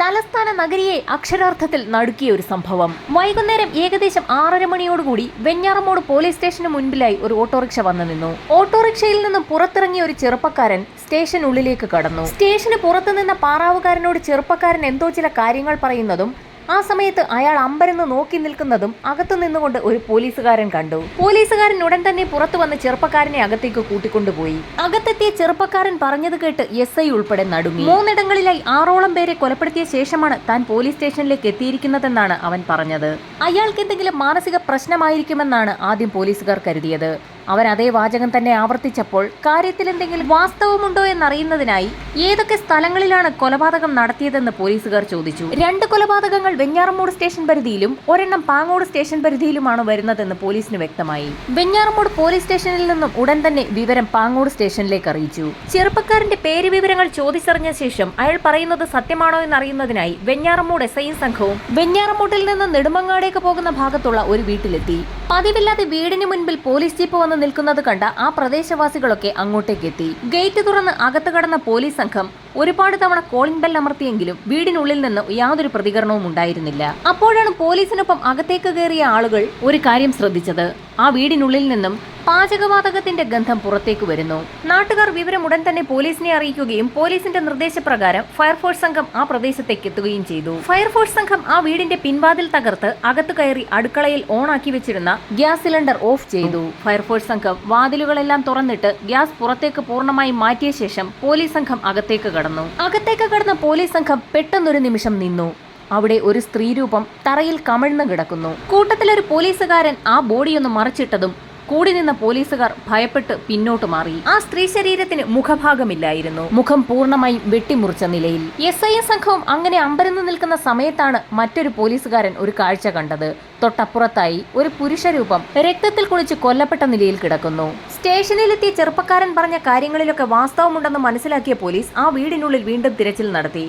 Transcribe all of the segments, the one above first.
തലസ്ഥാന നഗരിയെ അക്ഷരാർത്ഥത്തിൽ നടുക്കിയ ഒരു സംഭവം. വൈകുന്നേരം ഏകദേശം ആറര മണിയോടുകൂടി വെഞ്ഞാറമോട് പോലീസ് സ്റ്റേഷന് മുൻപിലായി ഒരു ഓട്ടോറിക്ഷ വന്നു നിന്നു. ഓട്ടോറിക്ഷയിൽ നിന്നും പുറത്തിറങ്ങിയ ഒരു ചെറുപ്പക്കാരൻ സ്റ്റേഷനുള്ളിലേക്ക് കടന്നു. സ്റ്റേഷന് പുറത്തുനിന്ന പാറാവുകാരനോട് ചെറുപ്പക്കാരൻ എന്തോ ചില കാര്യങ്ങൾ പറയുന്നതും ആ സമയത്ത് അയാൾ അമ്പരന്ന് നോക്കി നിൽക്കുന്നതും അകത്തു നിന്നുകൊണ്ട് ഒരു പോലീസുകാരൻ കണ്ടു. പോലീസുകാരൻ ഉടൻ തന്നെ പുറത്തു വന്ന് ചെറുപ്പക്കാരനെ അകത്തേക്ക് കൂട്ടിക്കൊണ്ടുപോയി അകത്തെത്തിയ ചെറുപ്പക്കാരൻ പറഞ്ഞത് കേട്ട് എസ് ഐ ഉൾപ്പെടെ നടുങ്ങി. മൂന്നിടങ്ങളിലായി ആറോളം പേരെ കൊലപ്പെടുത്തിയ ശേഷമാണ് താൻ പോലീസ് സ്റ്റേഷനിലേക്ക് എത്തിയിരിക്കുന്നതെന്നാണ് അവൻ പറഞ്ഞത്. അയാൾക്ക് എന്തെങ്കിലും മാനസിക പ്രശ്നമായിരിക്കുമെന്നാണ് ആദ്യം പോലീസുകാർ കരുതിയത്. അവൻ അതേ വാചകം തന്നെ ആവർത്തിച്ചപ്പോൾ കാര്യത്തിൽ എന്തെങ്കിലും വാസ്തവമുണ്ടോ എന്നറിയുന്നതിനായി ഏതൊക്കെ സ്ഥലങ്ങളിലാണ് കൊലപാതകം നടത്തിയതെന്ന് പോലീസുകാർ ചോദിച്ചു. രണ്ട് കൊലപാതകങ്ങൾ വെഞ്ഞാറമൂട് സ്റ്റേഷൻ പരിധിയിലും ഒരെണ്ണം പാങ്ങോട് സ്റ്റേഷൻ പരിധിയിലുമാണ് വരുന്നതെന്ന് പോലീസിന് വ്യക്തമായി. വെഞ്ഞാറമൂട് പോലീസ് സ്റ്റേഷനിൽ നിന്നും ഉടൻ തന്നെ വിവരം പാങ്ങോട് സ്റ്റേഷനിലേക്ക് അറിയിച്ചു. ചെറുപ്പക്കാരന്റെ പേര് വിവരങ്ങൾ ചോദിച്ചറിഞ്ഞ ശേഷം അയാൾ പറയുന്നത് സത്യമാണോ എന്നറിയുന്നതിനായി വെഞ്ഞാറമ്മൂട് എസ് ഐ സംഘവും വെഞ്ഞാറമൂട്ടിൽ നിന്ന് നെടുമങ്ങാടേക്ക് പോകുന്ന ഭാഗത്തുള്ള ഒരു വീട്ടിലെത്തി. പതിവില്ലാതെ വീടിന് മുൻപിൽ പോലീസ് ജീപ്പ് വന്ന് നിൽക്കുന്നത് കണ്ട ആ പ്രദേശവാസികളൊക്കെ അങ്ങോട്ടേക്ക് എത്തി ഗേറ്റ് തുറന്ന് അകത്ത് കടന്ന പോലീസ് സംഘം ഒരുപാട് തവണ കോളിംഗ് ബെൽ അമർത്തിയെങ്കിലും വീടിനുള്ളിൽ നിന്ന് യാതൊരു പ്രതികരണവും ഉണ്ടായിരുന്നില്ല. അപ്പോഴാണ് പോലീസിനൊപ്പം അകത്തേക്ക് കയറിയ ആളുകൾ ഒരു കാര്യം ശ്രദ്ധിച്ചത്. ആ വീടിനുള്ളിൽ നിന്നും പാചകവാതകത്തിന്റെ ഗന്ധം പുറത്തേക്ക് വരുന്നു. നാട്ടുകാർ വിവരം ഉടൻ തന്നെ പോലീസിനെ അറിയിക്കുകയും പോലീസിന്റെ നിർദ്ദേശപ്രകാരം ഫയർഫോഴ്സ് സംഘം ആ പ്രദേശത്തേക്ക് എത്തുകയും ചെയ്തു. ഫയർഫോഴ്സ് സംഘം ആ വീടിന്റെ പിൻവാതിൽ തകർത്ത് അകത്തു കയറി അടുക്കളയിൽ ഓണാക്കി വെച്ചിരുന്ന ഗ്യാസ് സിലിണ്ടർ ഓഫ് ചെയ്തു. ഫയർഫോഴ്സ് സംഘം വാതിലുകളെല്ലാം തുറന്നിട്ട് ഗ്യാസ് പുറത്തേക്ക് പൂർണമായി മാറ്റിയ ശേഷം പോലീസ് സംഘം അകത്തേക്ക് കടന്നു. അകത്തേക്ക് കടന്ന പോലീസ് സംഘം പെട്ടെന്നൊരു നിമിഷം നിന്നു. അവിടെ ഒരു സ്ത്രീരൂപം തറയിൽ കമിഴ്ന്നു കിടക്കുന്നു. കൂട്ടത്തിലൊരു പോലീസുകാരൻ ആ ബോഡിയൊന്ന് മറച്ചിട്ടതും കൂടി നിന്ന പോലീസുകാർ ഭയപ്പെട്ട് പിന്നോട്ട് മാറി. ആ സ്ത്രീ ശരീരത്തിന് മുഖഭാഗമില്ലായിരുന്നു. മുഖം പൂർണമായും വെട്ടിമുറിച്ച നിലയിൽ. എസ് ഐ സംഘവും അങ്ങനെ അമ്പരന്ന് നിൽക്കുന്ന സമയത്താണ് മറ്റൊരു പോലീസുകാരൻ ഒരു കാഴ്ച കണ്ടത്. തൊട്ടപ്പുറത്തായി ഒരു പുരുഷരൂപം രക്തത്തിൽ കുളിച്ച് കൊല്ലപ്പെട്ട നിലയിൽ കിടക്കുന്നു. സ്റ്റേഷനിലെത്തിയ ചെറുപ്പക്കാരൻ പറഞ്ഞ കാര്യങ്ങളിലൊക്കെ വാസ്തവമുണ്ടെന്ന് മനസ്സിലാക്കിയ പോലീസ് ആ വീടിനുള്ളിൽ വീണ്ടും തിരച്ചിൽ നടത്തി.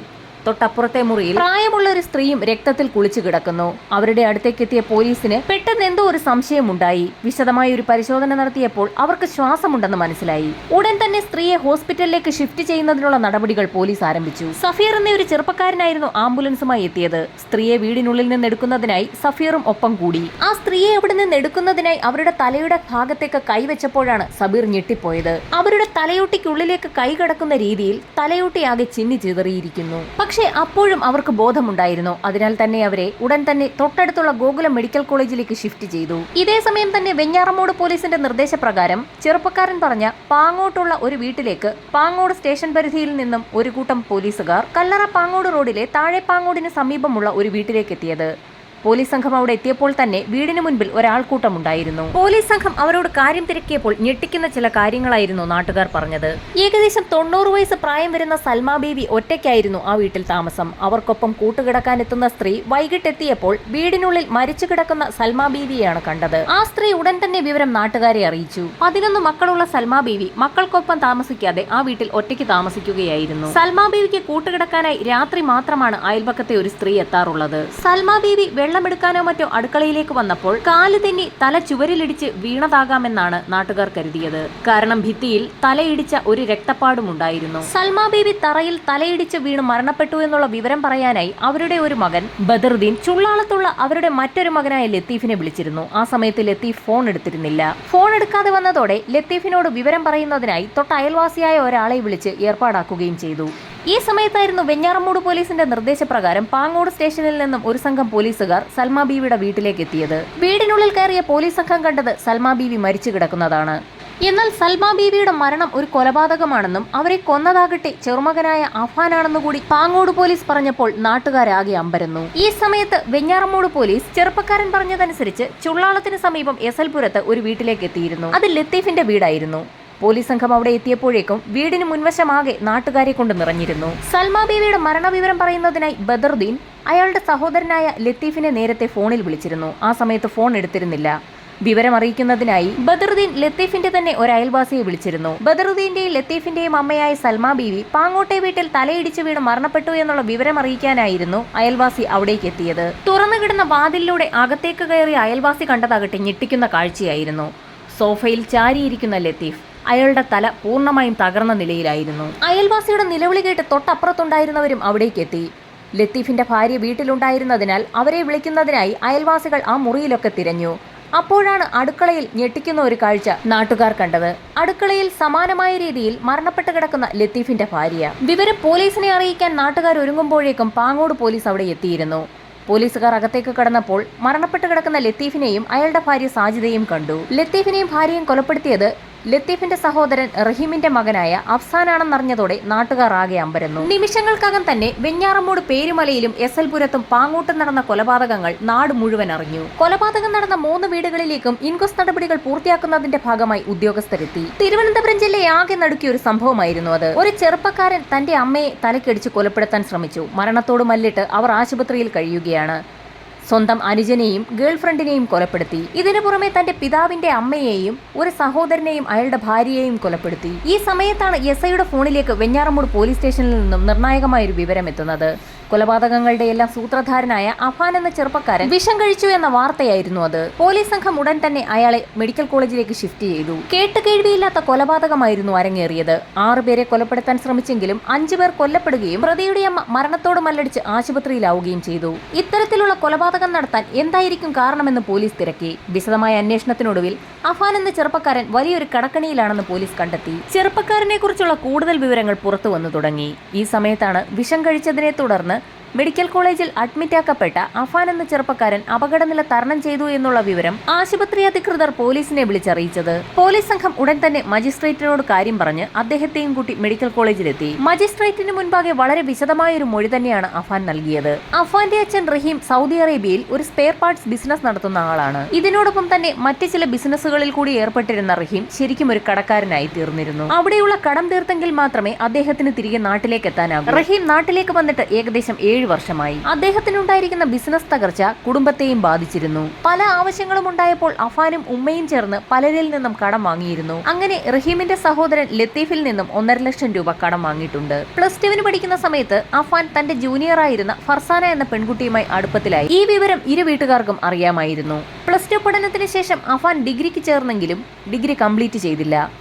തൊട്ടപ്പുറത്തെ മുറിയിൽ പ്രായമുള്ള ഒരു സ്ത്രീയും രക്തത്തിൽ കുളിച്ചു കിടക്കുന്നു. അവരുടെ അടുത്തേക്ക് എത്തിയ പോലീസിന് പെട്ടെന്ന് എന്തോ ഒരു സംശയമുണ്ടായി. വിശദമായ ഒരു പരിശോധന നടത്തിയപ്പോൾ അവർക്ക് ശ്വാസമുണ്ടെന്ന് മനസ്സിലായി. ഉടൻ തന്നെ സ്ത്രീയെ ഹോസ്പിറ്റലിലേക്ക് ഷിഫ്റ്റ് ചെയ്യുന്നതിനുള്ള നടപടികൾ പോലീസ് ആരംഭിച്ചു. സഫീർ എന്ന ഒരു ചെറുപ്പക്കാരനായിരുന്നു ആംബുലൻസുമായി എത്തിയത്. സ്ത്രീയെ വീടിനുള്ളിൽ നിന്ന് എടുക്കുന്നതിനായി സഫീറും ഒപ്പം കൂടി. ആ സ്ത്രീയെ അവിടെ നിന്ന് എടുക്കുന്നതിനായി അവരുടെ തലയുടെ ഭാഗത്തേക്ക് കൈവച്ചപ്പോഴാണ് സബീർ ഞെട്ടിപ്പോയത്. അവരുടെ തലയോട്ടിക്കുള്ളിലേക്ക് കൈ കടക്കുന്ന രീതിയിൽ തലയോട്ടിയാകെ ചിന്നി ചിതറിയിരിക്കുന്നു. പക്ഷേ അപ്പോഴും അവർക്ക് ബോധമുണ്ടായിരുന്നു. അതിനാൽ തന്നെ അവരെ ഉടൻ തന്നെ തൊട്ടടുത്തുള്ള ഗോകുലം മെഡിക്കൽ കോളേജിലേക്ക് ഷിഫ്റ്റ് ചെയ്തു. ഇതേ സമയം തന്നെ വെഞ്ഞാറമൂട് പോലീസിന്റെ നിർദ്ദേശപ്രകാരം ചെറുപ്പക്കാരൻ പറഞ്ഞ പാങ്ങോട്ടുള്ള ഒരു വീട്ടിലേക്ക് പാങ്ങോട് സ്റ്റേഷൻ പരിധിയിൽ നിന്നും ഒരു കൂട്ടം പോലീസുകാർ കല്ലറ പാങ്ങോട് റോഡിലെ താഴെ പാങ്ങോടിന് സമീപമുള്ള ഒരു വീട്ടിലേക്ക് എത്തിയത്. പോലീസ് സംഘം അവിടെ എത്തിയപ്പോൾ തന്നെ വീടിന് മുൻപിൽ ഒരാൾക്കൂട്ടമുണ്ടായിരുന്നു പോലീസ് സംഘം അവരോട് കാര്യം തിരക്കിയപ്പോൾ ഞെട്ടിക്കുന്ന ചില കാര്യങ്ങളായിരുന്നു നാട്ടുകാർ പറഞ്ഞത്. ഏകദേശം തൊണ്ണൂറ് വയസ്സ് പ്രായം വരുന്ന സൽമാ ബേബി ഒറ്റയ്ക്കായിരുന്നു ആ വീട്ടിൽ താമസം. അവർക്കൊപ്പം കൂട്ടുകിടക്കാൻ എത്തുന്ന സ്ത്രീ വൈകിട്ടെത്തിയപ്പോൾ വീടിനുള്ളിൽ മരിച്ചു കിടക്കുന്ന സൽമാ ബേബിയെയാണ് കണ്ടത്. ആ സ്ത്രീ ഉടൻ തന്നെ വിവരം നാട്ടുകാരെ അറിയിച്ചു. പതിനൊന്ന് മക്കളുള്ള സൽമാ ബീവി മക്കൾക്കൊപ്പം താമസിക്കാതെ ആ വീട്ടിൽ ഒറ്റയ്ക്ക് താമസിക്കുകയായിരുന്നു. സൽമാ ബീവിക്ക് കൂട്ടുകിടക്കാനായി രാത്രി മാത്രമാണ് അയൽപക്കത്തെ ഒരു സ്ത്രീ എത്താറുള്ളത്. സൽമാ ബീവി വെള്ളമെടുക്കാനോ മറ്റോ അടുക്കളയിലേക്ക് വന്നപ്പോൾ കാൽ തെന്നി തല ചുവരിലിടിച്ച് വീണതാകാമെന്നാണ് നാട്ടുകാർ കരുതിയത്. കാരണം ഭിത്തിയിൽ തലയിടിച്ച ഒരു രക്തപ്പാടും ഉണ്ടായിരുന്നു. സൽമാ ബേബി തറയിൽ തലയിടിച്ച് വീണ് മരണപ്പെട്ടു എന്നുള്ള വിവരം പറയാനായി അവരുടെ ഒരു മകൻ ബദറുദ്ദീൻ ചുള്ളാളത്തുള്ള അവരുടെ മറ്റൊരു മകനായ ലത്തീഫിനെ വിളിച്ചിരുന്നു. ആ സമയത്ത് ലത്തീഫ് ഫോൺ എടുത്തിരുന്നില്ല. ഫോൺ എടുക്കാതെ വന്നതോടെ ലത്തീഫിനോട് വിവരം പറയുന്നതിനായി തൊട്ട അയൽവാസിയായ ഒരാളെ വിളിച്ച് ഏർപ്പാടാക്കുകയും ചെയ്തു. ഈ സമയത്തായിരുന്നു വെഞ്ഞാറമ്മൂട് പോലീസിന്റെ നിർദ്ദേശപ്രകാരം പാങ്ങോട് സ്റ്റേഷനിൽ നിന്നും ഒരു സംഘം പോലീസുകാർ സൽമാ ബീവിയുടെ വീട്ടിലേക്ക് എത്തിയത്. വീടിനുള്ളിൽ കയറിയ പോലീസ് സംഘം കണ്ടത് സൽമാ ബീവി മരിച്ചു കിടക്കുന്നതാണ്. എന്നാൽ സൽമാ ബീവിയുടെ മരണം ഒരു കൊലപാതകമാണെന്നും അവരെ കൊന്നതാകട്ടെ ചെറുമകനായ അഫാനാണെന്നു കൂടി പാങ്ങോട് പോലീസ് പറഞ്ഞപ്പോൾ നാട്ടുകാരാകെ അമ്പരന്നു. ഈ സമയത്ത് വെഞ്ഞാറമ്മൂട് പോലീസ് ചെറുപ്പക്കാരൻ പറഞ്ഞതനുസരിച്ച് ചുള്ളാളത്തിന് സമീപം എസൽപുരത്ത് ഒരു വീട്ടിലേക്ക് എത്തിയിരുന്നു. അത് ലത്തീഫിന്റെ വീടായിരുന്നു. പോലീസ് സംഘം അവിടെ എത്തിയപ്പോഴേക്കും വീടിന് മുൻവശമാകെ നാട്ടുകാരെ കൊണ്ട് നിറഞ്ഞിരുന്നു. സൽമാ ബീവിയുടെ മരണവിവരം പറയുന്നതിനായി ബദറുദ്ദീൻ അയാളുടെ സഹോദരനായ ലത്തീഫിനെ നേരത്തെ ഫോണിൽ വിളിച്ചിരുന്നു. ആ സമയത്ത് ഫോൺ എടുത്തിരുന്നില്ല. വിവരം അറിയിക്കുന്നതിനായി ബദറുദ്ദീൻ ലത്തീഫിന്റെ തന്നെ ഒരു അയൽവാസിയെ വിളിച്ചിരുന്നു. ബദറുദ്ദീന്റെയും ലത്തീഫിന്റെയും അമ്മയായ സൽമാ ബീവി പാങ്ങോട്ടെ വീട്ടിൽ തലയിടിച്ച് വീണ് മരണപ്പെട്ടു എന്നുള്ള വിവരം അറിയിക്കാനായിരുന്നു അയൽവാസി അവിടേക്ക് എത്തിയത്. തുറന്നു കിടന്ന വാതിലിലൂടെ അകത്തേക്ക് കയറിയ അയൽവാസി കണ്ടതാകട്ടെ ഞെട്ടിക്കുന്ന കാഴ്ചയായിരുന്നു. സോഫയിൽ ചാരിയിരിക്കുന്ന ലത്തീഫ് അയാളുടെ തല പൂർണമായും തകർന്ന നിലയിലായിരുന്നു. അയൽവാസിയുടെ നിലവിളി കേട്ട് തൊട്ടപ്പുറത്തുണ്ടായിരുന്നവരും അവിടേക്ക് എത്തി ലത്തീഫിന്റെ ഭാര്യ വീട്ടിലുണ്ടായിരുന്നതിനാൽ അവരെ വിളിക്കുന്നതിനായി അയൽവാസികൾ ആ മുറിയിലൊക്കെ തിരഞ്ഞു. അപ്പോഴാണ് അടുക്കളയിൽ ഞെട്ടിക്കുന്ന ഒരു കാഴ്ച നാട്ടുകാർ കണ്ടത്. അടുക്കളയിൽ സമാനമായ രീതിയിൽ മരണപ്പെട്ട് കിടക്കുന്ന ലത്തീഫിന്റെ ഭാര്യ. വിവരം പോലീസിനെ അറിയിക്കാൻ നാട്ടുകാർ ഒരുങ്ങുമ്പോഴേക്കും പാങ്ങോട് പോലീസ് അവിടെ എത്തിയിരുന്നു. പോലീസുകാർ അകത്തേക്ക് കടന്നപ്പോൾ മരണപ്പെട്ട് കിടക്കുന്ന ലത്തീഫിനെയും അയാളുടെ ഭാര്യ സാജിദയും കണ്ടു. ലത്തീഫിനെയും ഭാര്യയും കൊലപ്പെടുത്തിയത് ലത്തീഫിന്റെ സഹോദരൻ റഹീമിന്റെ മകനായ അഫ്സാനാണെന്നറിഞ്ഞതോടെ നാട്ടുകാർ ആകെ അമ്പരന്നു. നിമിഷങ്ങൾക്കകം തന്നെ വെഞ്ഞാറമ്മൂട് പേരുമലയിലും എസ് എൽ പുരത്തും പാങ്ങോട്ടും നടന്ന കൊലപാതകങ്ങൾ നാട് മുഴുവൻ അറിഞ്ഞു. കൊലപാതകം നടന്ന മൂന്ന് വീടുകളിലേക്കും ഇൻക്വസ്റ്റ് നടപടികൾ പൂർത്തിയാക്കുന്നതിന്റെ ഭാഗമായി ഉദ്യോഗസ്ഥരെത്തി. തിരുവനന്തപുരം ജില്ലയെ ആകെ നടുക്കിയ ഒരു സംഭവമായിരുന്നു അത്. ഒരു ചെറുപ്പക്കാരൻ തന്റെ അമ്മയെ തലക്കടിച്ച് കൊലപ്പെടുത്താൻ ശ്രമിച്ചു. മരണത്തോട് മല്ലിട്ട് അവർ ആശുപത്രിയിൽ കഴിയുകയാണ്. സ്വന്തം അനുജനെയും ഗേൾഫ്രണ്ടിനെയും കൊലപ്പെടുത്തി. ഇതിനു പുറമെ തന്റെ പിതാവിന്റെ അമ്മയെയും ഒരു സഹോദരനെയും അയാളുടെ ഭാര്യയെയും കൊലപ്പെടുത്തി. ഈ സമയത്താണ് എസ് ഐയുടെ ഫോണിലേക്ക് വെഞ്ഞാറമൂട് പോലീസ് സ്റ്റേഷനിൽ നിന്നും നിർണായകമായ ഒരു വിവരം എത്തുന്നത്. കൊലപാതകങ്ങളുടെ എല്ലാം സൂത്രധാരനായ അഫാൻ എന്ന ചെറുപ്പക്കാരൻ വിഷം കഴിച്ചു എന്ന വാർത്തയായിരുന്നു അത്. പോലീസ് സംഘം ഉടൻ തന്നെ അയാളെ മെഡിക്കൽ കോളേജിലേക്ക് ഷിഫ്റ്റ് ചെയ്തു. കേട്ടുകേഴ്വിയില്ലാത്ത കൊലപാതകമായിരുന്നു അരങ്ങേറിയത്. ആറുപേരെ കൊലപ്പെടുത്താൻ ശ്രമിച്ചെങ്കിലും അഞ്ചുപേർ കൊല്ലപ്പെടുകയും പ്രതിയുടെ അമ്മ മരണത്തോട് മല്ലടിച്ച് ആശുപത്രിയിലാവുകയും ചെയ്തു. ഇത്തരത്തിലുള്ള കൊലപാതകം നടത്താൻ എന്തായിരിക്കും കാരണമെന്ന് പോലീസ് തിരക്കി. വിശദമായ അന്വേഷണത്തിനൊടുവിൽ അഫാൻ എന്ന ചെറുപ്പക്കാരൻ വലിയൊരു കടക്കണിയിലാണെന്ന് പോലീസ് കണ്ടെത്തി. ചെറുപ്പക്കാരനെ കുറിച്ചുള്ള കൂടുതൽ വിവരങ്ങൾ പുറത്തു വന്നു തുടങ്ങി. ഈ സമയത്താണ് വിഷം കഴിച്ചതിനെ തുടർന്ന് മെഡിക്കൽ കോളേജിൽ അഡ്മിറ്റാക്കപ്പെട്ട അഫാൻ എന്ന ചെറുപ്പക്കാരൻ അപകടനില തരണം ചെയ്തു എന്നുള്ള വിവരം ആശുപത്രി അധികൃതർ പോലീസിനെ വിളിച്ചറിയിച്ചത്. പോലീസ് സംഘം ഉടൻ തന്നെ മജിസ്ട്രേറ്റിനോട് കാര്യം പറഞ്ഞ് അദ്ദേഹത്തെയും കൂട്ടി മെഡിക്കൽ കോളേജിലെത്തി. മജിസ്ട്രേറ്റിന് മുൻപാകെ വളരെ വിശദമായ ഒരു മൊഴി തന്നെയാണ് അഫാൻ നൽകിയത്. അഫാന്റെ അച്ഛൻ റഹീം സൗദി അറേബ്യയിൽ ഒരു സ്പെയർ പാർട്സ് ബിസിനസ് നടത്തുന്ന ആളാണ്. ഇതിനോടൊപ്പം തന്നെ മറ്റ് ചില ബിസിനസ്സുകളിൽ കൂടി ഏർപ്പെട്ടിരുന്ന റഹീം ശരിക്കും ഒരു കടക്കാരനായി തീർന്നിരുന്നു. അവിടെയുള്ള കടം തീർത്തെങ്കിൽ മാത്രമേ അദ്ദേഹത്തിന് തിരികെ നാട്ടിലേക്ക് എത്താനാകൂ. റഹീം നാട്ടിലേക്ക് വന്നിട്ട് ഏകദേശം ഏഴ് വർഷമായി. അദ്ദേഹത്തിനുണ്ടായിരിക്കുന്ന ബിസിനസ് തകർച്ച കുടുംബത്തെയും ബാധിച്ചിരുന്നു. പല ആവശ്യങ്ങളും ഉണ്ടായപ്പോൾ അഫാനും ഉമ്മയും ചേർന്ന് പലരിൽ നിന്നും കടം വാങ്ങിയിരുന്നു. അങ്ങനെ റഹീമിന്റെ സഹോദരൻ ലത്തീഫിൽ നിന്നും ഒന്നര ലക്ഷം രൂപ കടം വാങ്ങിയിട്ടുണ്ട്. പ്ലസ് ടുവിന് പഠിക്കുന്ന സമയത്ത് അഫാൻ തന്റെ ജൂനിയർ ആയിരുന്ന ഫർസാന എന്ന പെൺകുട്ടിയുമായി അടുപ്പത്തിലായി. ഈ വിവരം ഇരു വീട്ടുകാർക്കും അറിയാമായിരുന്നു. പ്ലസ് ടു പഠനത്തിന് ശേഷം അഫാൻ ഡിഗ്രിക്ക് ചേർന്നെങ്കിലും ഡിഗ്രി കംപ്ലീറ്റ് ചെയ്തില്ല.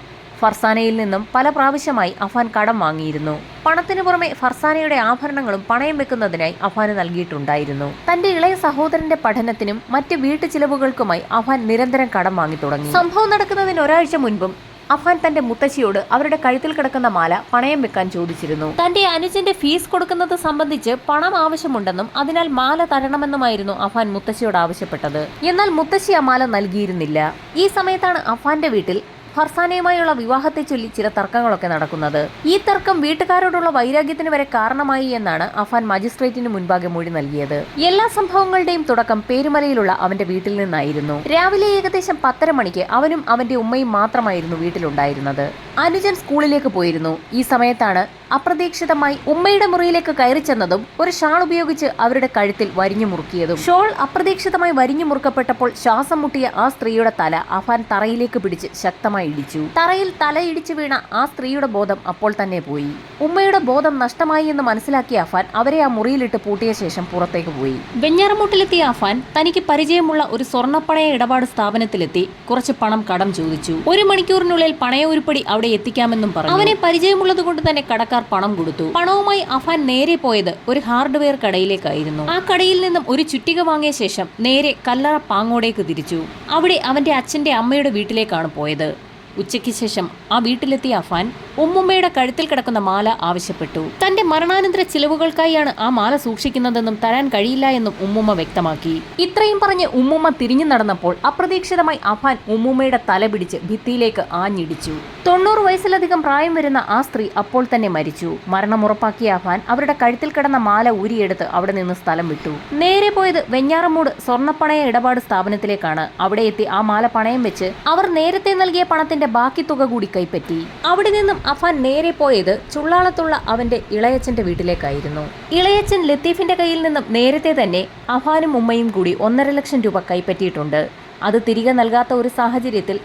ഫർസാനയിൽ നിന്നും പല പ്രാവശ്യമായി അഫാൻ കടം വാങ്ങിയിരുന്നു. പണത്തിനു പുറമെ ഫർസാനയുടെ ആഭരണങ്ങളും പണയം വെക്കുന്നതിനായി അഫാന് നൽകിയിട്ടുണ്ടായിരുന്നു. തന്റെ ഇളയ സഹോദരന്റെ പഠനത്തിനും മറ്റ് വീട്ടു ചിലവുകൾക്കുമായി അഫാൻ നിരന്തരം കടം വാങ്ങി തുടങ്ങി. സംഭവം നടക്കുന്നതിന് ഒരാഴ്ച മുൻപും അഫാൻ തന്റെ മുത്തശ്ശിയോട് അവരുടെ കഴുത്തിൽ കിടക്കുന്ന മാല പണയം വെക്കാൻ ചോദിച്ചിരുന്നു. തന്റെ അനുജന്റെ ഫീസ് കൊടുക്കുന്നത് സംബന്ധിച്ച് പണം ആവശ്യമുണ്ടെന്നും അതിനാൽ മാല തരണമെന്നുമായിരുന്നു അഫാൻ മുത്തശ്ശിയോട് ആവശ്യപ്പെട്ടത്. എന്നാൽ മുത്തശ്ശി ആ മാല നൽകിയിരുന്നില്ല. ഈ സമയത്താണ് അഫാന്റെ വീട്ടിൽ ഫർസാനയുമായുള്ള വിവാഹത്തെ ചൊല്ലി ചില തർക്കങ്ങളൊക്കെ നടക്കുന്നത്. ഈ തർക്കം വീട്ടുകാരോടുള്ള വൈരാഗ്യത്തിന് വരെ കാരണമായി എന്നാണ് അഫാൻ മജിസ്ട്രേറ്റിന് മുൻപാകെ മൊഴി നൽകിയത്. എല്ലാ സംഭവങ്ങളുടെയും തുടക്കം പേരുമലയിലുള്ള അവന്റെ വീട്ടിൽ നിന്നായിരുന്നു. രാവിലെ ഏകദേശം പത്തര മണിക്ക് അവനും അവന്റെ ഉമ്മയും മാത്രമായിരുന്നു വീട്ടിലുണ്ടായിരുന്നത്. അനുജൻ സ്കൂളിലേക്ക് പോയിരുന്നു. ഈ സമയത്താണ് അപ്രതീക്ഷിതമായി ഉമ്മയുടെ മുറിയിലേക്ക് കയറി ചെന്നതും ഒരു ഷാൾ ഉപയോഗിച്ച് അവരുടെ കഴുത്തിൽ വരിഞ്ഞു മുറുക്കിയതും. ഷോൾ അപ്രതീക്ഷിതമായി വരിഞ്ഞു മുറുക്കപ്പെട്ടപ്പോൾ ശ്വാസം മുട്ടിയ ആ സ്ത്രീയുടെ തല അഫാൻ തറയിലേക്ക് പിടിച്ച് ശക്തമായി ഇടിച്ചു. തറയിൽ തല ഇടിച്ചു വീണ ആ സ്ത്രീയുടെ ബോധം അപ്പോൾ തന്നെ പോയി. ഉമ്മയുടെ ബോധം നഷ്ടമായി എന്ന് മനസ്സിലാക്കിയ അഫാൻ അവരെ ആ മുറിയിലിട്ട് പൂട്ടിയ ശേഷം പുറത്തേക്ക് പോയി. വെഞ്ഞാറമൂട്ടിലെത്തിയ അഫാൻ തനിക്ക് പരിചയമുള്ള ഒരു സ്വർണപ്പണയ ഇടപാട് സ്ഥാപനത്തിലെത്തി കുറച്ച് പണം കടം ചോദിച്ചു. ഒരു മണിക്കൂറിനുള്ളിൽ പണയ ഉരുപ്പടി അവിടെ എത്തിക്കാമെന്നും പറഞ്ഞു. അവനെ പരിചയമുള്ളത് കൊണ്ട് തന്നെ കടക്കാർ പണം കൊടുത്തു. പണവുമായി അഫാൻ നേരെ പോയത് ഒരു ഹാർഡ്വെയർ കടയിലേക്കായിരുന്നു. ആ കടയിൽ നിന്നും ഒരു ചുറ്റിക വാങ്ങിയ ശേഷം നേരെ കല്ലറ പാങ്ങോടേക്ക് തിരിച്ചു. അവിടെ അവന്റെ അച്ഛന്റെ അമ്മയുടെ വീട്ടിലേക്കാണ് പോയത്. ഉച്ചയ്ക്ക് ശേഷം ആ വീട്ടിലെത്തിയ അഫാൻ ഉമ്മുമ്മയുടെ കഴുത്തിൽ കിടക്കുന്ന മാല ആവശ്യപ്പെട്ടു. തന്റെ മരണാനന്തര ചിലവുകൾക്കായാണ് ആ മാല സൂക്ഷിക്കുന്നതെന്നും തരാൻ കഴിയില്ല എന്നും ഉമ്മുമ്മ വ്യക്തമാക്കി. ഇത്രയും പറഞ്ഞ് ഉമ്മുമ്മ തിരിഞ്ഞു നടന്നപ്പോൾ അപ്രതീക്ഷിതമായി അഫാൻ ഉമ്മുമ്മയുടെ തല പിടിച്ച് ഭിത്തിയിലേക്ക് ആഞ്ഞിടിച്ചു. തൊണ്ണൂറ് വയസ്സിലധികം പ്രായം വരുന്ന ആ സ്ത്രീ അപ്പോൾ തന്നെ മരിച്ചു. മരണം ഉറപ്പാക്കിയ അഫാൻ അവരുടെ കഴുത്തിൽ കിടന്ന മാല ഊരിയെടുത്ത് അവിടെ നിന്ന് സ്ഥലം വിട്ടു. നേരെ പോയത് വെഞ്ഞാറമൂട് സ്വർണപ്പണയ ഇടപാട് സ്ഥാപനത്തിലേക്കാണ്. അവിടെ എത്തി ആ മാല പണയം വെച്ച് അവർ നേരത്തെ നൽകിയ പണത്തിന്റെ ബാക്കി തുക കൂടി കൈപ്പറ്റി. അവിടെ നിന്നും അഫാൻ നേരെ പോയത് ചുള്ളാളത്തുള്ള അവന്റെ ഇളയച്ചന്റെ വീട്ടിലേക്കായിരുന്നു. ഇളയച്ചൻ ലത്തീഫിന്റെ കയ്യിൽ നിന്നും നേരത്തെ തന്നെ അഫാനും ഉമ്മയും കൂടി ഒന്നര ലക്ഷം രൂപ കൈപ്പറ്റിയിട്ടുണ്ട്. അത് തിരികെ നൽകാത്ത ഒരു സാഹചര്യത്തിൽ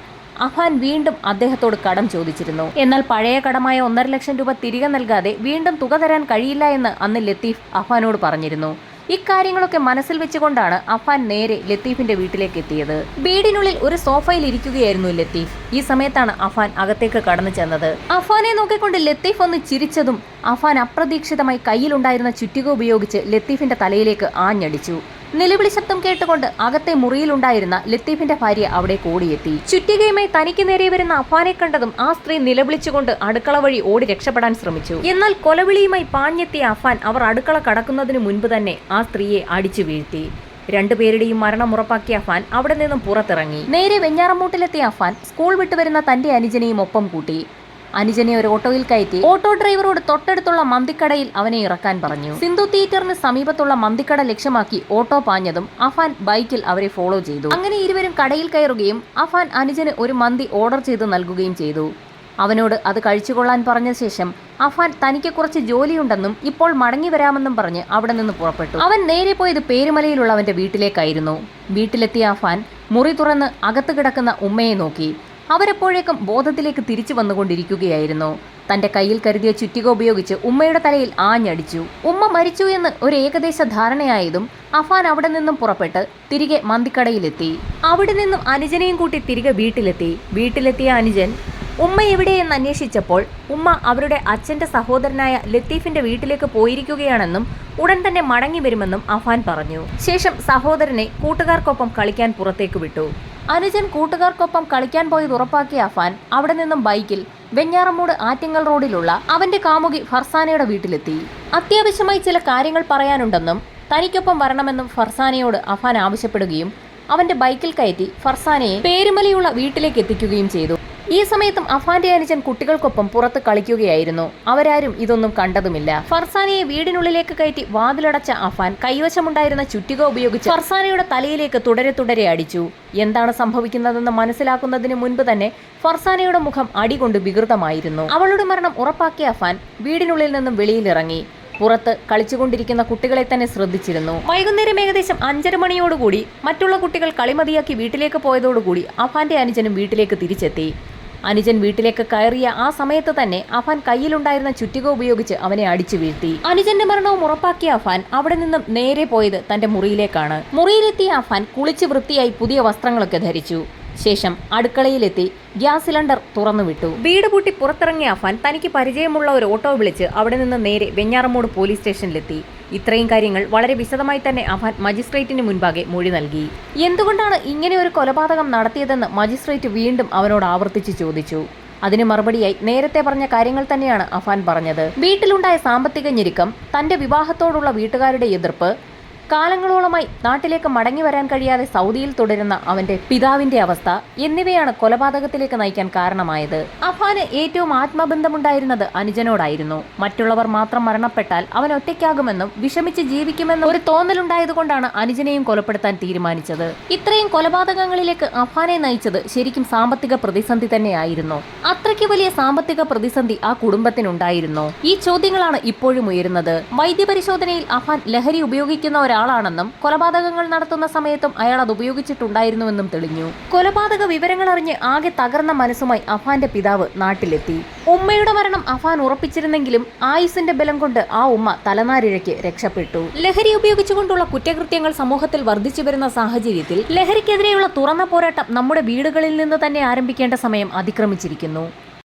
അഫാൻ വീണ്ടും അദ്ദേഹത്തോട് കടം ചോദിച്ചിരുന്നു. എന്നാൽ പഴയ കടമായ ഒന്നര ലക്ഷം രൂപ തിരികെ നൽകാതെ വീണ്ടും തുക തരാൻ കഴിയില്ല എന്ന് അന്ന് ലത്തീഫ് അഫാനോട് പറഞ്ഞിരുന്നു. ഇക്കാര്യങ്ങളൊക്കെ മനസ്സിൽ വെച്ചുകൊണ്ടാണ് അഫാൻ നേരെ ലത്തീഫിന്റെ വീട്ടിലേക്ക് എത്തിയത്. വീടിനുള്ളിൽ ഒരു സോഫയിൽ ഇരിക്കുകയായിരുന്നു ലത്തീഫ്. ഈ സമയത്താണ് അഫാൻ അകത്തേക്ക് കടന്നു ചെന്നത്. അഫാനെ നോക്കിക്കൊണ്ട് ലത്തീഫ് ഒന്ന് ചിരിച്ചതും അഫാൻ അപ്രതീക്ഷിതമായി കയ്യിലുണ്ടായിരുന്ന ചുറ്റിക ഉപയോഗിച്ച് ലത്തീഫിന്റെ തലയിലേക്ക് ആഞ്ഞടിച്ചു. നിലവിളി ശബ്ദം കേട്ടുകൊണ്ട് അകത്തെ മുറിയിലുണ്ടായിരുന്ന ലത്തീഫിന്റെ ഭാര്യ അവിടെ കൂടിയെത്തി. ചുറ്റികയുമായി തനിക്ക് നേരെ വരുന്ന അഫാനെ കണ്ടതും ആ സ്ത്രീ നിലവിളിച്ചുകൊണ്ട് അടുക്കള വഴി ഓടി രക്ഷപ്പെടാൻ ശ്രമിച്ചു. എന്നാൽ കൊലവിളിയുമായി പാഞ്ഞെത്തിയ അഫാൻ അവർ അടുക്കള കടക്കുന്നതിന് മുൻപ് തന്നെ ആ സ്ത്രീയെ അടിച്ചു വീഴ്ത്തി. രണ്ടുപേരുടെയും മരണം ഉറപ്പാക്കിയ അഫാൻ അവിടെ നിന്നും പുറത്തിറങ്ങി. നേരെ വെഞ്ഞാറമൂട്ടിലെത്തിയ അഫാൻ സ്കൂൾ വിട്ടുവരുന്ന തന്റെ അനുജനെയും ഒപ്പം കൂട്ടി. അനുജനെ ഒരു ഓട്ടോയിൽ കയറ്റി. ഓട്ടോ ഡ്രൈവറോട് തൊട്ടടുത്തുള്ള മന്തിക്കടയിൽ അവനെ ഇറക്കാൻ പറഞ്ഞു. സിന്ധു തിയേറ്ററിന് സമീപത്തുള്ള മന്തിക്കട ലക്ഷ്യമാക്കി ഓട്ടോ പാഞ്ഞതും അഫാൻ ബൈക്കിൽ അവരെ ഫോളോ ചെയ്തു. അങ്ങനെ ഇരുവരും കടയിൽ കയറുകയും അഫാൻ അനുജന് ഒരു മന്തി ഓർഡർ ചെയ്ത് നൽകുകയും ചെയ്തു. അവനോട് അത് കഴിച്ചുകൊള്ളാൻ പറഞ്ഞ ശേഷം അഫാൻ തനിക്ക് കുറച്ച് ജോലിയുണ്ടെന്നും ഇപ്പോൾ മടങ്ങി വരാമെന്നും പറഞ്ഞ് അവിടെ നിന്ന് പുറപ്പെട്ടു. അവൻ നേരെ പോയത് പേരുമലയിലുള്ളവന്റെ വീട്ടിലേക്കായിരുന്നു. വീട്ടിലെത്തിയ അഫാൻ മുറി തുറന്ന് അകത്ത് കിടക്കുന്ന ഉമ്മയെ നോക്കി. അവരെപ്പോഴേക്കും ബോധത്തിലേക്ക് തിരിച്ചു വന്നുകൊണ്ടിരിക്കുകയായിരുന്നു. തന്റെ കയ്യിൽ കരുതിയ ചുറ്റിക ഉപയോഗിച്ച് ഉമ്മയുടെ തലയിൽ ആഞ്ഞടിച്ചു. ഉമ്മ മരിച്ചു എന്ന് ഒരു ഏകദേശ ധാരണയായതും അഫാൻ അവിടെ നിന്നും പുറപ്പെട്ട് തിരികെ മന്തിക്കടയിലെത്തി. അവിടെ നിന്നും അനുജനെയും കൂട്ടി തിരികെ വീട്ടിലെത്തി. വീട്ടിലെത്തിയ അനുജൻ ഉമ്മ എവിടെയെന്ന് അന്വേഷിച്ചപ്പോൾ ഉമ്മ അവരുടെ അച്ഛന്റെ സഹോദരനായ ലത്തീഫിന്റെ വീട്ടിലേക്ക് പോയിരിക്കുകയാണെന്നും ഉടൻ തന്നെ മടങ്ങി വരുമെന്നും അഫാൻ പറഞ്ഞു. ശേഷം സഹോദരനെ കൂട്ടുകാർക്കൊപ്പം കളിക്കാൻ പുറത്തേക്ക് വിട്ടു. അനുജൻ കൂട്ടുകാർക്കൊപ്പം കളിക്കാൻ പോയത് ഉറപ്പാക്കിയ അഫാൻ അവിടെ നിന്നും ബൈക്കിൽ വെഞ്ഞാറമൂട് ആറ്റിങ്ങൽ റോഡിലുള്ള അവന്റെ കാമുകി ഫർസാനയുടെ വീട്ടിലെത്തി. അത്യാവശ്യമായി ചില കാര്യങ്ങൾ പറയാനുണ്ടെന്നും തനിക്കൊപ്പം വരണമെന്നും ഫർസാനയോട് അഫാൻ ആവശ്യപ്പെടുകയും അവന്റെ ബൈക്കിൽ കയറ്റി ഫർസാനയെ പേരുമലയുള്ള വീട്ടിലേക്ക് എത്തിക്കുകയും ചെയ്തു. ഈ സമയത്തും അഫാന്റെ അനുജൻ കുട്ടികൾക്കൊപ്പം പുറത്ത് കളിക്കുകയായിരുന്നു. അവരാരും ഇതൊന്നും കണ്ടതുമില്ല. ഫർസാനയെ വീടിനുള്ളിലേക്ക് കയറ്റി വാതിലടച്ച അഫാൻ കൈവശമുണ്ടായിരുന്ന ചുറ്റിക ഉപയോഗിച്ച് ഫർസാനയുടെ തലയിലേക്ക് തുടരെ തുടരെ അടിച്ചു. എന്താണ് സംഭവിക്കുന്നതെന്ന് മനസ്സിലാക്കുന്നതിന് മുൻപ് തന്നെ ഫർസാനയുടെ മുഖം അടികൊണ്ട് വികൃതമായിരുന്നു. അവളുടെ മരണം ഉറപ്പാക്കിയ അഫാൻ വീടിനുള്ളിൽ നിന്നും വെളിയിലിറങ്ങി. പുറത്ത് കളിച്ചുകൊണ്ടിരിക്കുന്ന കുട്ടികളെ തന്നെ ശ്രദ്ധിച്ചിരുന്നു. വൈകുന്നേരം ഏകദേശം അഞ്ചര മണിയോടുകൂടി മറ്റുള്ള കുട്ടികൾ കളിമതിയാക്കി വീട്ടിലേക്ക് പോയതോടുകൂടി അഫാന്റെ അനുജനും വീട്ടിലേക്ക് തിരിച്ചെത്തി. അനുജൻ വീട്ടിലേക്ക് കയറിയ ആ സമയത്ത് തന്നെ അഫാൻ കയ്യിലുണ്ടായിരുന്ന ചുറ്റിക ഉപയോഗിച്ച് അവനെ അടിച്ചു വീഴ്ത്തി. അനുജന്റെ മരണവും ഉറപ്പാക്കിയ അഫാൻ അവിടെ നിന്നും നേരെ പോയത് തന്റെ മുറിയിലേക്കാണ്. മുറിയിലെത്തിയ അഫാൻ കുളിച്ച് വൃത്തിയായി പുതിയ വസ്ത്രങ്ങളൊക്കെ ധരിച്ചു. ശേഷം അടുക്കളയിലെത്തി ഗ്യാസ് സിലിണ്ടർ തുറന്നുവിട്ടു. വീട് പൂട്ടി പുറത്തിറങ്ങിയ അഫാൻ തനിക്ക് പരിചയമുള്ള ഒരു ഓട്ടോ വിളിച്ച് അവിടെ നിന്ന് നേരെ വെഞ്ഞാറമൂട് പോലീസ് സ്റ്റേഷനിലെത്തി. ഇത്രയും കാര്യങ്ങൾ വളരെ വിശദമായി തന്നെ അഫാൻ മജിസ്ട്രേറ്റിന് മുൻപാകെ മൊഴി നൽകി. എന്തുകൊണ്ടാണ് ഇങ്ങനെ ഒരു കൊലപാതകം നടത്തിയതെന്ന് മജിസ്ട്രേറ്റ് വീണ്ടും അവനോട് ആവർത്തിച്ച് ചോദിച്ചു. അതിന് മറുപടിയായി നേരത്തെ പറഞ്ഞ കാര്യങ്ങൾ തന്നെയാണ് അഫാൻ പറഞ്ഞത്. വീട്ടിലുണ്ടായ സാമ്പത്തിക ഞെരുക്കം തന്റെ വിവാഹത്തോടുള്ള വീട്ടുകാരുടെ എതിർപ്പ് കാലങ്ങളോളമായി നാട്ടിലേക്ക് മടങ്ങി വരാൻ കഴിയാതെ സൗദിയിൽ തുടരുന്ന അവന്റെ പിതാവിന്റെ അവസ്ഥ എന്നിവയാണ് കൊലപാതകത്തിലേക്ക് നയിക്കാൻ കാരണമായത്. അഫാന് ഏറ്റവും ആത്മബന്ധമുണ്ടായിരുന്നത് അനുജനോടായിരുന്നു. മറ്റുള്ളവർ മാത്രം മരണപ്പെട്ടാൽ അവൻ ഒറ്റയ്ക്കാകുമെന്നും വിഷമിച്ച് ജീവിക്കുമെന്നും ഒരു തോന്നലുണ്ടായതുകൊണ്ടാണ് അനുജനെയും കൊലപ്പെടുത്താൻ തീരുമാനിച്ചത്. ഇത്രയും കൊലപാതകങ്ങളിലേക്ക് അഫാനെ നയിച്ചത് ശരിക്കും സാമ്പത്തിക പ്രതിസന്ധി തന്നെയായിരുന്നു. അത്രയ്ക്ക് വലിയ സാമ്പത്തിക പ്രതിസന്ധി ആ കുടുംബത്തിനുണ്ടായിരുന്നു. ഈ ചോദ്യങ്ങളാണ് ഇപ്പോഴും ഉയരുന്നത്. വൈദ്യപരിശോധനയിൽ അഫാൻ ലഹരി ഉപയോഗിക്കുന്ന ഒരാളാണെന്നും കൊലപാതകങ്ങൾ നടത്തുന്ന സമയത്തും അയാൾ അത് ഉപയോഗിച്ചിട്ടുണ്ടായിരുന്നുവെന്നും തെളിഞ്ഞു. കൊലപാതക വിവരങ്ങൾ അറിഞ്ഞ് ആകെ തകർന്ന മനസ്സുമായി അഫാന്റെ പിതാവ് നാട്ടിലെത്തി. ഉമ്മയുടെ മരണം അഫാൻ ഉറപ്പിച്ചിരുന്നെങ്കിലും ആയുസിന്റെ ബലം കൊണ്ട് ആ ഉമ്മ തലനാരിഴയ്ക്ക് രക്ഷപ്പെട്ടു. ലഹരി ഉപയോഗിച്ചുകൊണ്ടുള്ള കുറ്റകൃത്യങ്ങൾ സമൂഹത്തിൽ വർദ്ധിച്ചു വരുന്ന സാഹചര്യത്തിൽ ലഹരിക്കെതിരെയുള്ള തുറന്ന പോരാട്ടം നമ്മുടെ വീടുകളിൽ നിന്ന് തന്നെ ആരംഭിക്കേണ്ട സമയം അതിക്രമിച്ചിരിക്കുന്നു.